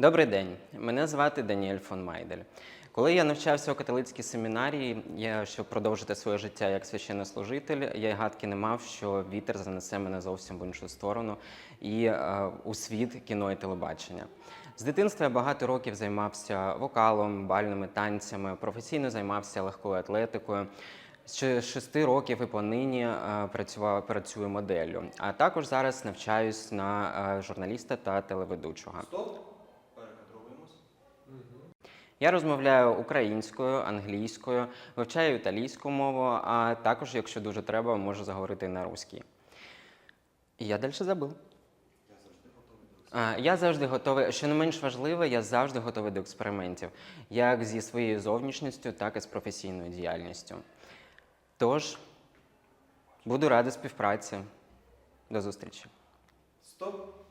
Добрий день, мене звати Даніель фон Майдель. Коли я навчався у католицькій семінарії, я, щоб продовжити своє життя як священнослужитель, я й гадки не мав, що вітер занесе мене зовсім в іншу сторону і е, у світ кіно і телебачення. З дитинства я багато років займався вокалом, бальними танцями, професійно займався легкою атлетикою. З шести років і понині е, працював, працюю моделлю. А також зараз навчаюсь на е, журналіста та телеведучого. Стоп. Я розмовляю українською, англійською, вивчаю італійську мову, а також, якщо дуже треба, можу заговорити на руській. І я далі забув. Я завжди готовий, що не менш важливе, я завжди готовий до експериментів, як зі своєю зовнішністю, так і з професійною діяльністю. Тож, буду радий співпраці. До зустрічі. Стоп.